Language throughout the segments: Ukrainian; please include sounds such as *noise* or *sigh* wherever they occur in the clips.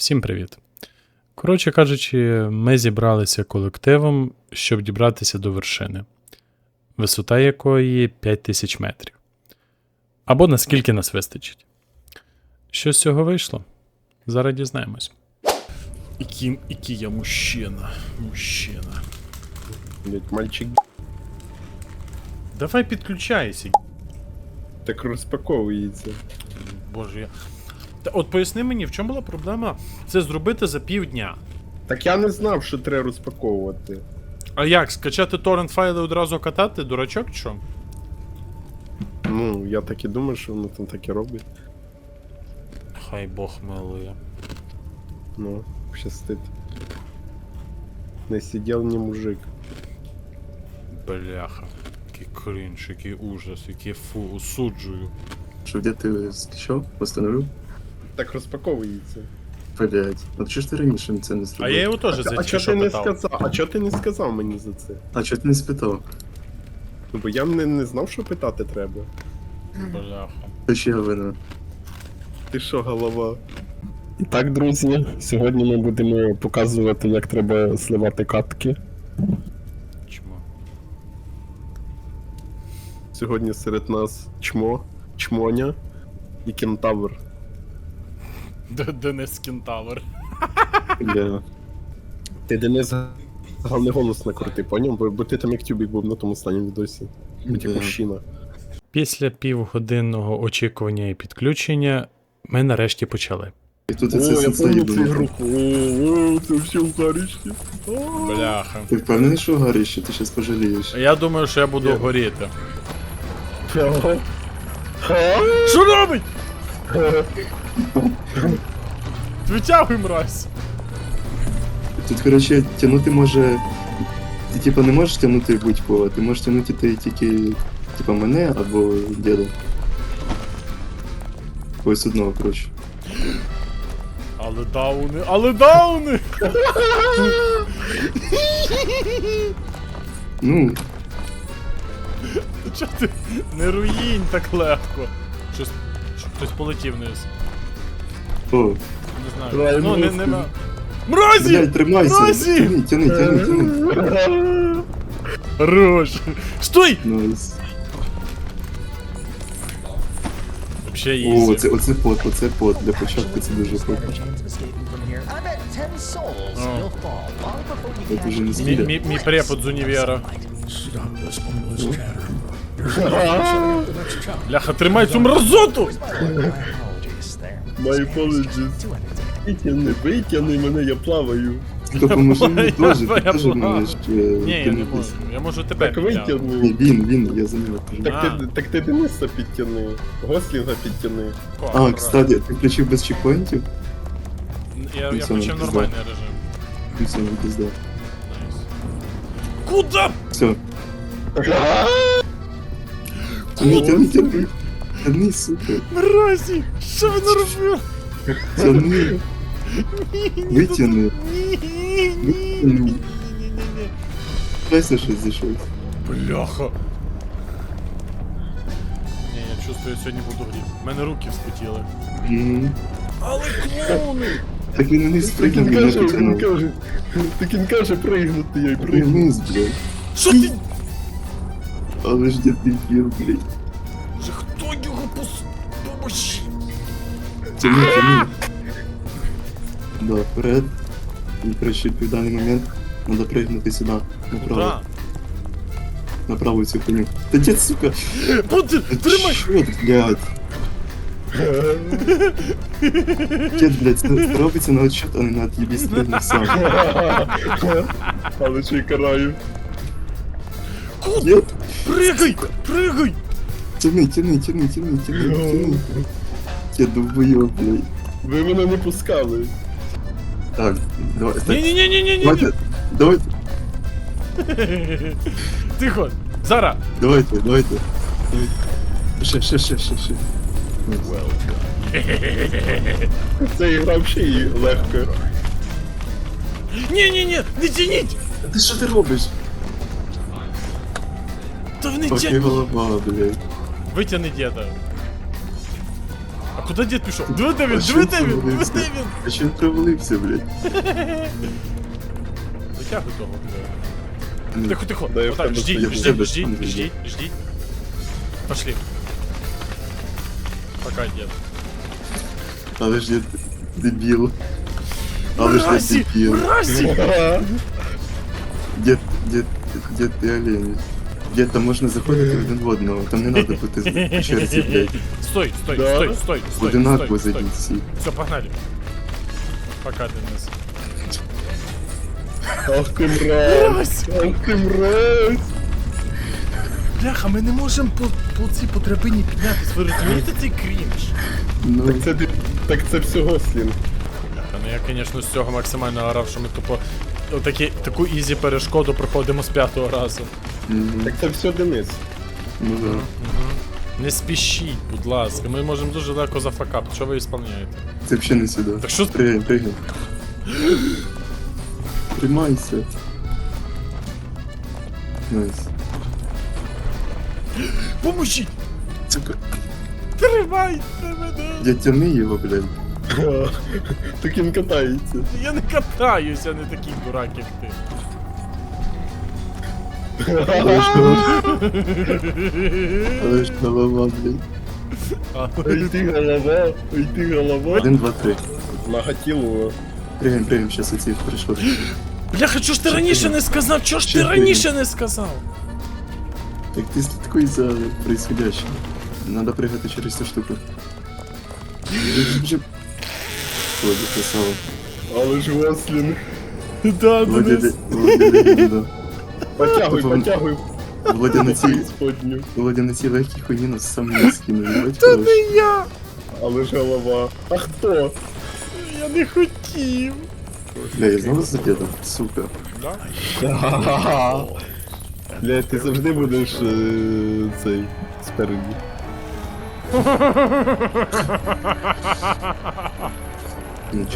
Всім привіт. Коротше кажучи, ми зібралися колективом, щоб дібратися до вершини, висота якої 5000 метрів. Або наскільки нас вистачить. Що з цього вийшло? Зараз дізнаємось. Який, який я мужчина. Мужчина. Блять, мальчик Давай підключайся. так розпаковується. Боже, я. Та от поясни мені, в чому була проблема це зробити за півдня. Так я не знав, що треба розпаковувати. А як, скачати торрент файли одразу катати, дурачок чи що? Ну, я так і думаю, що воно там так і робить. Хай Бог милує. Ну, щастить. Не сидів ні мужик. Бляха. Який крінж, який ужас, який фу, осуджую. Что где ты скачал, восстановил? Так розпаковується. Блять. А чого ж ти раніше це не А зробив? я його теж за а чого що ти не питав. сказав? А чого ти не сказав мені за це? А чого ти не спитав? Ну бо я не, не знав, що питати треба. Бляха. Та ще я вина. Ти що, голова? І так, друзі, сьогодні ми будемо показувати, як треба сливати катки. Чмо. Сьогодні серед нас чмо, чмоня і кентавр. Денис Кентавр. Бля. Ти Денис головне голос накрути, поняв? Бо, бо ти там як тюбік був на тому останньому відосі. Будь як мужчина. Після півгодинного очікування і підключення ми нарешті почали. І тут О, оце я помню цю гру. О, це все в гарішці. Бляха. Ти впевнений, що в гаріще, ти щас пожалієш. Я думаю, що я буду Я- горіти. Що робить? Витягуй, мразь! Тут, коротше, тягнути може. Ти типа не можеш тягнути будь-кого, ти можеш тягнути ти тільки типа мене або діда. Когось одного, коротше. Але дауни, але дауни! Ну, Чо ти не руїнь так легко? Хтось полетів вниз. о, Не знаю. Давай, ну, не. Мразі! блядь, тримайся! Мразі! Тяни, тяни, тяни, тяни. Хорош! Стой! Найс. Вообще О, ізі. оце, оце пот, оце пот. Для початку це дуже пот. I bet ten souls Oh. will fall long before you Це дуже не Мій, зміля. мій, мій препод з універа. Ляха, тримай цю мразоту! My apologies. Витягни, витягни мене, я плаваю. Та поможи мені Я- теж, ти я теж плаваю. можеш Ні, я не можу. Я можу тебе Так. Ні, витягни. він, він, я за нього кажу. Так ти, так ти Дениса підтяни. Гослінга підтяни. А, кстати, ти включив без чекпоінтів? Я, я включив нормальний режим. Все, не пізда. Найс. Куда? Все. Тяни, тяни, тяни. Тяни, сука. Мразі! Що ви наробили? Тяни. Витягни. Ні, ні, ні, ні, ні, ні, ні. Дайся щось за щось. Бляха. Ні, я чувствую, я сьогодні буду гріти. У мене руки вспотіли. Мгм. Але клоуни! Так він вниз він і не потягнув. каже, так він каже пригнути, я й Пригни вниз, блядь. Що ти? Але ж де ти вір, блядь. Же хто його пос... Поможі? Тяни, тяни. Да, вперед. І, короче, в даний момент надо пригнути сюди. Направо. Куда? Направо цю коню. Та дід, сука. Путер, тримай! Чорт, блядь. Дід, блядь, це робиться на отчет, а не на от'єбі стрільну сам. Але ще й караю. Дід, Пригай! Пригай! тяни, тяни, тяни, тяни, тяни, тяни. Дід, довбойоб, блядь. Ви мене не пускали. Так, давай, так, Ні-ні-ні-ні-ні! давайте, давайте, *laughs* Тихо! Зара! давайте, давайте. Давайте. Ще, ще, ще, ще, ще. Це ігра взагалі легко. Ні-ні-ні! Не тяніть! Ти що ти робиш? Та не Поки тяніть! голова, блядь. Витягни діда. А куди дід пішов? Диви де він, А що диви це де він, диви робиться? де він. А що він провалився, блядь? *laughs* Витягуй того. Ну, Тихо, тихо. Да, я Отак, впевнений, ждіть, що я ждіть, тебе ждіть, сам ждіть, ждіть. Пошли. Пока, дід. Але ж я дебіл. Але ж я Мразі, дебіл. мразі! Дід, дід, дід, ти олень. Дід, там можна заходити один в одного, там не *laughs* треба бути по черзі, блядь. Стой, стой, Да? стой, стой, стой, Одинаково стой, стой. зайдіть всі. Все, погнали. Пока, Денис. Ах ти мразь! Ах ти мразь! Бляха, ми не можемо по, по цій по драбині піднятися, ви розумієте цей крінж? Ну, Так це, ти- так це всього слін. Та ну я, звісно, з цього максимально орав, що ми тупо отакі, таку ізі перешкоду проходимо з п'ятого разу. Так це все Денис. ну да. Не спішіть, будь ласка, ми можемо дуже легко зафакап. Що ви ісполняєте? Це взагалі не сюди. Так що Пригай, пригай. Тримайся. Найс. Поможіть! Сука. Тримайте мене! Я тяни його, блядь. Так він катається. Я не катаюся, я не такий дурак, як ти. Ж голова, але ж голова, блядь. Ой ти голова. Один, два, три. Нагатіло. Пригаємо, пригаємо, щас оці перешкоди. Бляха, чого ж ти раніше не сказав? Чого ж ти Чотири. раніше не сказав? Так ти слідкуй за происходящим. Надо пригати через цю штуку. Вроде красава. Але ж Гослінг. Да, Денис. Легенда. Потягуй, потягуй. Владя на цій, *laughs* Сподню. Владя на цій легкій хуйні нас сам не скинув, *laughs* бать, Та не я! Але ж голова. А хто? Я не хотів. Бля, я знову за дідом, сука. Ха-ха-ха. Бля, ти завжди будеш е, цей спереді. *laughs* Ну,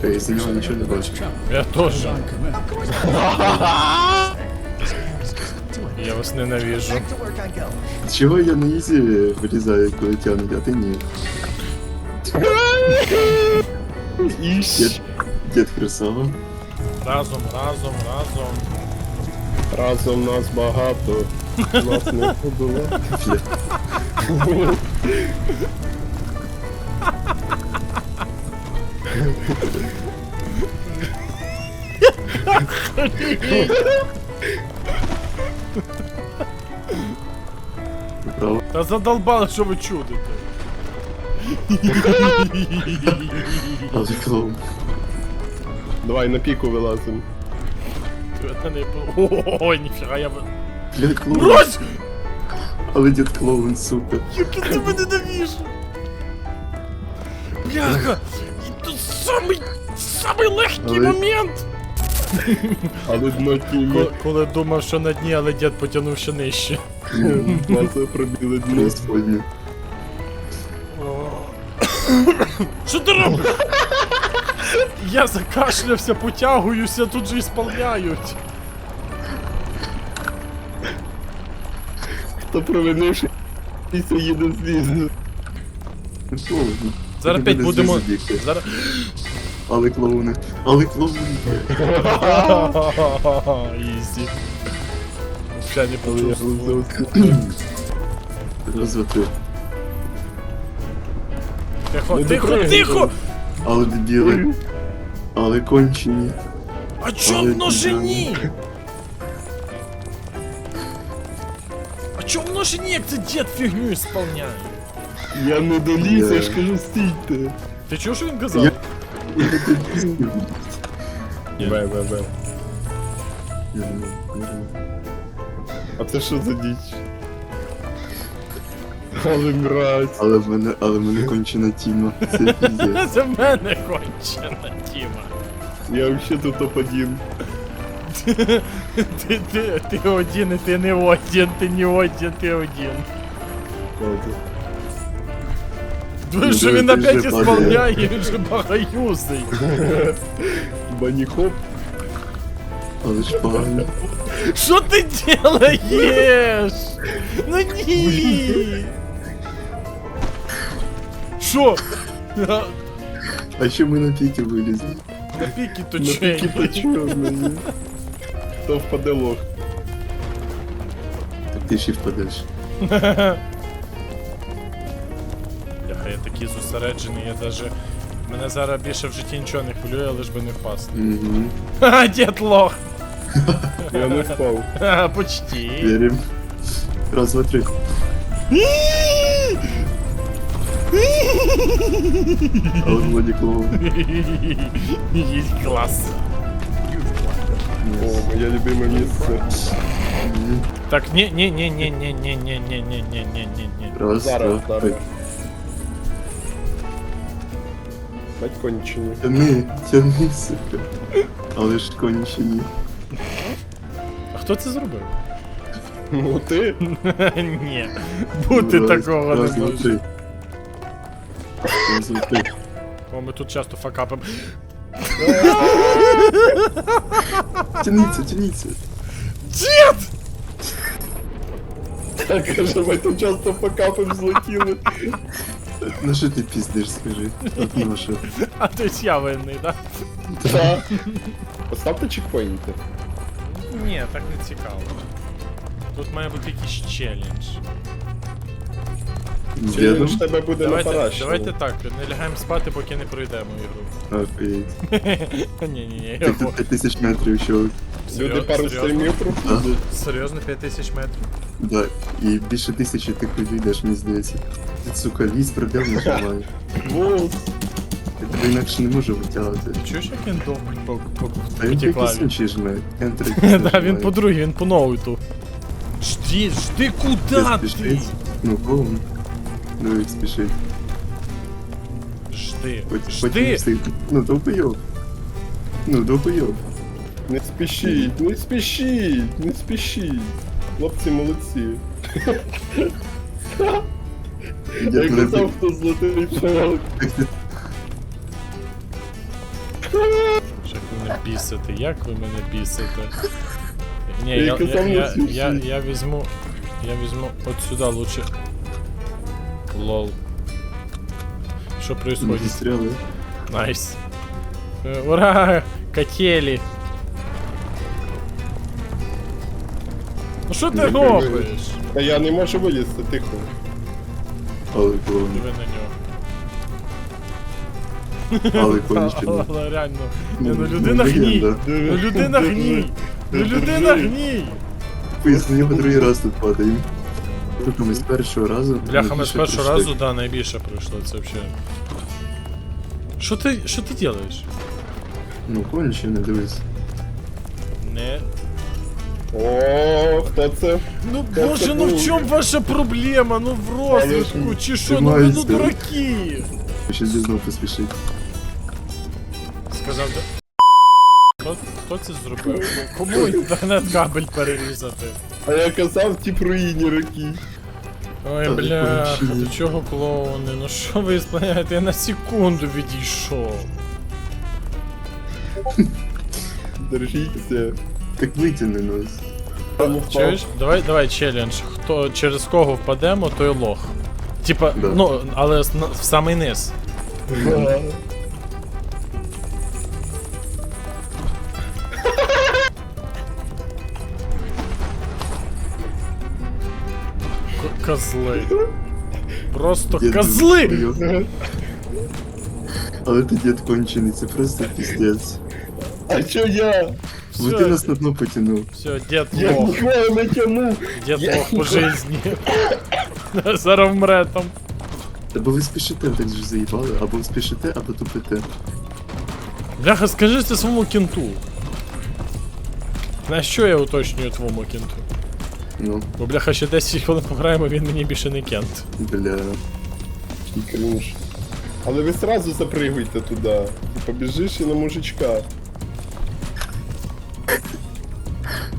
Та я нього saying нічого не бачу. Я it. Я вас ненавижу. Чого я на ізі вилізаю, коли а ти ні? Дід, дід красава. Разом, разом, разом. Разом нас багато. Нас не було. Та задолбали, що ви чудите. Давай на піку вилазимо. Та не Ой, ніфіга, я... ви- Бля, клоун. Мразь! Але дід клоун, сука. Як я тебе ненавижу! Бляха! І тут самий, самий легкий Але- момент! Але дно тіні. Ко- Коли думав, що на дні, але дід потягнув ще нижче. Нас пробіли дно. Господня. Що ти робиш? Я закашлявся, потягуюся, тут же ісполняють. Хто провинивши, і їде злізно. Зараз опять будемо. Зараз. Але клоуни. Але клоуни. *laughs* Ізі. Ще не почув. Раз. Тихо, тихо, тихо! Але дебіли. Але кончені. А чо Але множині, як це дід фігню ісполняє? Я не доліз, я ж кажу, стійте. Ти чув, що він казав? Я- Бе, бе, бе. А це що за діч? Але мразь. Але в мене, але в мене кончена тіма. Це *laughs* піздець. Це в мене кончена тіма. Я вообще тут топ-1. *laughs* Ти, ти, ти один, і ти не один, ти не один, ти один. Диви, Ну, що диви, він ти опять вже ісполняє, він же багаюзий. *laughs* Баніхоп. Але ж погано. Що ти делаєш? Ну ні! Що? А, А ще ми на піки вилізли. Копійки то На піки чей? Хто впаде лох? Так ти ще впадеш. *laughs* Бляха, я такий зосереджений, я даже... Мене зараз більше в житті нічого не хвилює, лиш би не впасти. Угу. Ха, дід лох! *laughs* Я не впав. Ха, Почти. Вірим. Раз, два, три. А от Владик ловив. Есть класс. О, моє любиме місце. Так, не, не, не, не, не, не, не, не, не, не, не, не, не. Зараз, два, зараз. три. Бать кончені. Тяни, тяни, сука. Але ж кончені. А хто це зробив? Ну ти? Ні. Бути Раз, такого раз, не два, може. три. Раз, два, три. О, ми тут часто факапим. Тяните, тяните. Дед! Так, а же, мы тут часто покапаем злотили. Ну что ты пиздишь, скажи? Отношу. А то есть я военный, да? Да. Поставте чекпоинты. Ні, так не цікаво. Тут має бути якийсь. Дідом? ж тебе буде на Давайте, параші? давайте так, не лягаємо спати, поки не пройдемо ігру. Охуєть. *laughs* Ні, ні, ні, його. тут 5000 метрів ще. Люди пару стрімів проходять. Серйозно, 5000 метрів? Да. І більше тисячі ти вийдеш, мені здається. Ти, сука, ліс пробіл не *laughs* тримає. Воу. Я тебе інакше не можу витягати. Чуєш, як він довбить по, по, А він тільки клаві? сучі жме. Enter *laughs* Да, він по другій, він по ноуту. Жди, жди, куди ти? спішить. Ну, повно. Ну, як спішить. Жди, Потім жди. Ну, довбойоб. Ну, довбойоб. Не спішіть, не спішіть, не спішіть. Хлопці молодці. Я Як казав, хто золотий чоловік. Як ви мене бісите, як ви мене бісите? Ні, Я я, я, не я, смішіть. я, я візьму. Я візьму от сюди лучше. Лол. Що происходит? Стріли. Найс. Е, Ура! Качели! Ну що ти Дякую. робиш? Та я не можу вилізти, тихо. Але клоун. Диви на нього. Але кончено. *laughs* Але реально. Ну, Ні, ну людина ну, гній. Ну людина гній. Ну людина гній. Поїзд на другий раз тут падаємо. Тут ми з першого разу. Бляха, ми з першого разу, да, найбільше пройшло, це взагалі. Що ти, що ти робиш? Ну, кончено, дивись. Не. О, хто це? Ну боже, це ну в було? чому ваша проблема? Ну в розвитку, чи що? Ну ви ну Тримайся. дураки! Ще знову поспішить. Сказав, да. Хто, хто це зробив? Кому інтернет кабель перерізати? А я казав ті руїнірики. Ой, бля, до чого клоуни? Ну що ви спланяєте? Я на секунду відійшов. Держіться. Так витягни нас. Чуєш? Давай, давай челендж. Хто через кого впадемо, той лох. Типа, Да. ну, але с- на- в самий низ. Козли. Просто Дід козли! довбойоб. Але ти дід кончений, це просто піздець. А чо я? Бо ти Все, нас на дно потягнув. все, дід Я лох. ніколи не тянув. Дід Я- лох по житті. Зараз вмре там. Або ви спішите, так ж заїбали, або ви спішите, або тупите. Бляха, скажи це своєму кінту. На що я уточнюю твоєму кінту? Ну, Бо бляха ще 10 хвилин пограємо, він мені більше не кент. бля. Крінж. Але ви сразу запригуйте туди. Побіжиш і на мужичка.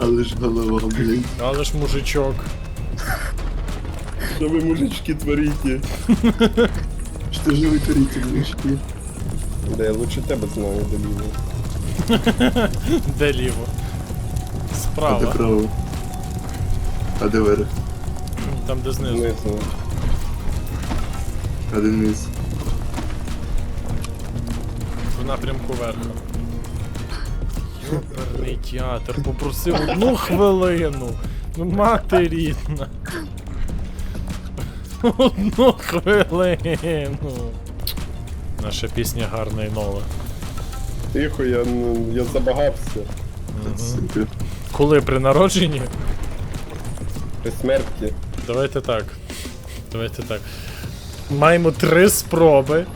Але ж голова, блядь. Але ж мужичок. Що ви мужички творите? Що ж ви творите, мужики? Да, я лучше тебе знаю. Де ліво? *laughs* Справа. право? А де верх? Там де знизу. Знизу. А де низ? В напрямку верха. Йоперний театр, попросив одну хвилину. Ну мати рідна. Одну хвилину. Наша пісня гарна і нова. Тихо, я, ну, я забагався. Сука. Коли при народженні? При смерті. Давайте так. Давайте так. Маємо три спроби.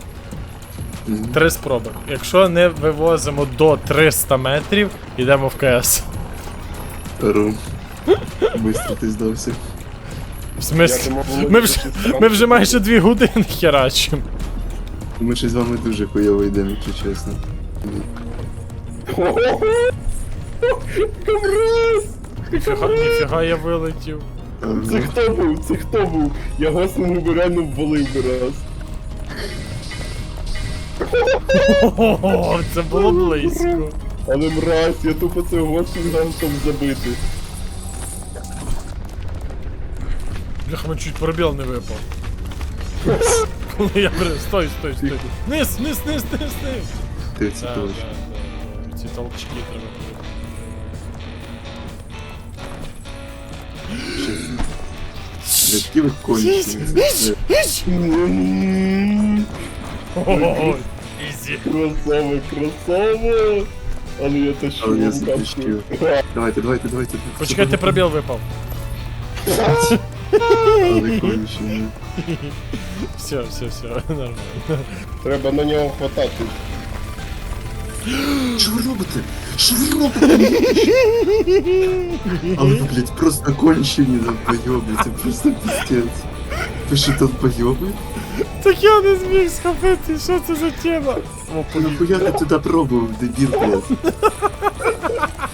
Три спроби. Якщо не вивозимо до 300 метрів, йдемо в КС. Ром. Быстро ти здався. В Я смислі? думав, Ми вже, щось ми вже майже дві години херачимо. Ми ще з вами дуже хуйово йдемо, якщо чесно. Ніфіга, ніфіга я вилетів. Це хто був? Це хто був? Я госному би реально ввалив би раз. Це було близько. Але мразь, я тупо цього госним гансом забитий. Бляха, мен чуть пробіл не випав. Коли я при... Стой, стой, стой. Низ, низ, низ, низ, низ. Ти ці Да, да, да. Ці толчки треба. Які ви кончені. Ого, ізі. Красава, красава! Але я тащу Але я вам затащив. капсулу. Давайте, давайте, давайте. Почекайте, пробіл випав. Але кончені. Все, все, все, *laughs* нормально. Треба на нього хватати. Що ви робите? Що ви робите? Але ви, блядь, просто кончені долбойоби, це просто пиздец. Ви що долбойоби? Так я не зміг схопити, що це за тема? О, Ну нахуя ти туди пробував, дебіл, блядь?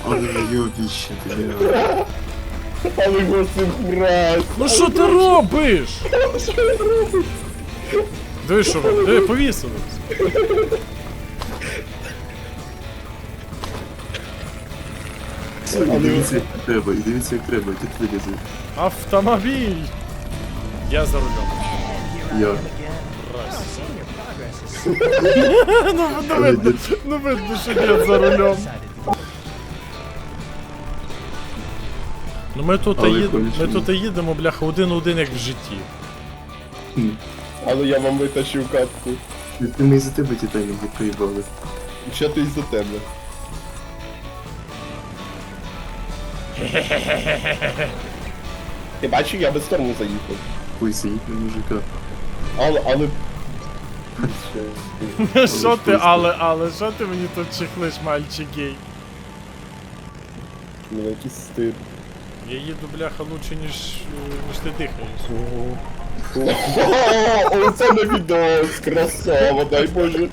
Але найобіще, блядь. Але гостин мразь! Ну що ти робиш? Диви, що ви? Диви, повісились. Все, і дивіться, як треба, і дивіться, як треба, тут вилізе. Автомобіль! Я за рулем. Я. Раз. *laughs* ну, ну, видно, ну видно, що я за рулем. Ну ми тут, Але їдемо, ми кончено. тут їдемо, бляха, один-один, як в житті. Але я вам витащив катку. Ти ми із-за тебе титанів не проїбали. І ще то із-за тебе. Ти бачив, я без сторону заїхав. Хуй сидіть мужика. Але, але... *laughs* Що ти, але, але, що ти мені тут чехлиш, мальчик гей? Ну, якийсь стиль. Я їду, бляха, лучше, ніж, ніж ти дихаєш. Оце на відос, красава, дай Боже.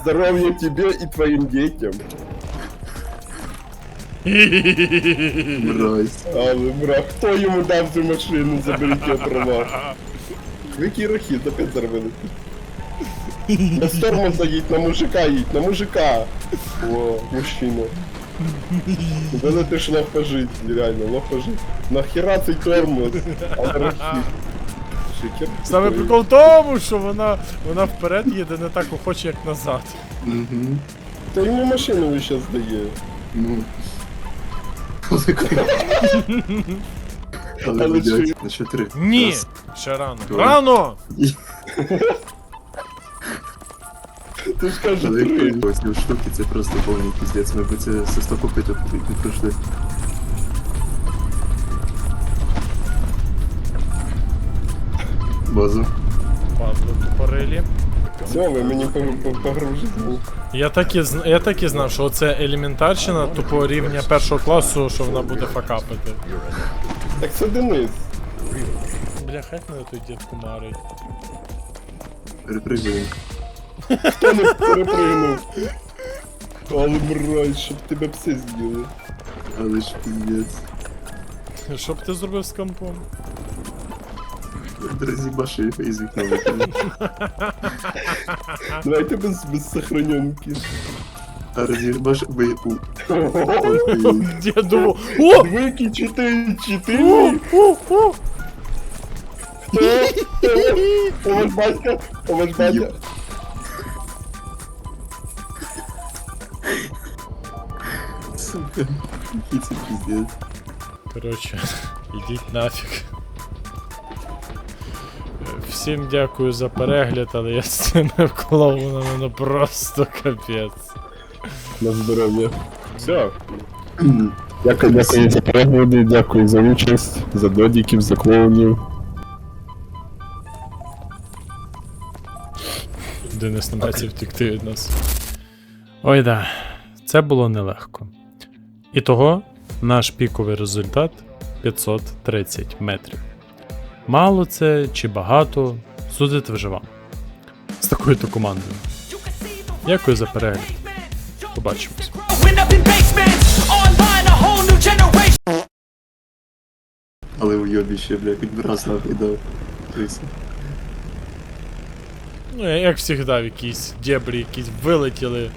Здоров'я тебе і твоїм дітям. Мразь. Але, бра, хто йому дав цю машину, заберіть його права. Який рахіт, опять заробили. На сторму заїдь, на мужика їдь, на мужика. О, мужчина. Да ти ж лох по реально, лох по житті. Нахера цей тормоз? Рахіт. Шикер. Саме прикол в тому, що вона, вона вперед їде не так охоче, як назад. Угу. Та йому машину ви щас дає. Ну. Але круто. Але, Але блядь, на що три? Ні! Раз. Ще рано. Давай. Рано! *laughs* Ти ж кажеш Але три. як ось ці штуки, це просто повний піздець. Ми б це со 100 попиток не пройшли. Базу. Падло тупорилі. Все, ви мені погружите. Я так і, я так і знав, що це елементарщина тупого рівня першого класу, що вона буде факапити. Так це Денис. Бля, хай мене той дід кумарить. Перепригуємо. Хто не перепригнув? Але мразь, щоб тебе пси з'їли. Але ж піздець. Що б ти зробив з компом? Розібаши із вікна викинув. Давайте без, без сохраненки. А роз'їбаш ви у. Дідово. О! Двики, чотири, О! чотири. О! О! О, ваш батька, о, ваш батька. Сука. Який це піздець. Коротше, ідіть нафіг. Всім дякую за перегляд, але я з цими клоунами ну просто капець. На здоров'я. Все. Дякую, дякую за перегляди, дякую за участь, за додіків, за клоунів. Денис намагається втекти від нас. Ой да, це було нелегко. І того наш піковий результат 530 метрів. Мало це чи багато, судити вже вам. З такою-то командою. Дякую за перегляд. Побачимось. Але уйобіще, бля, хоч би раз нахуй дав. Ну, як завжди, в якісь дебрі якісь вилетіли.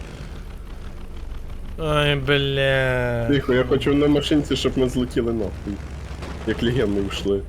Ай, бля. Тихо, я хочу на машинці, щоб ми злетіли нахуй. Як легенди ушли.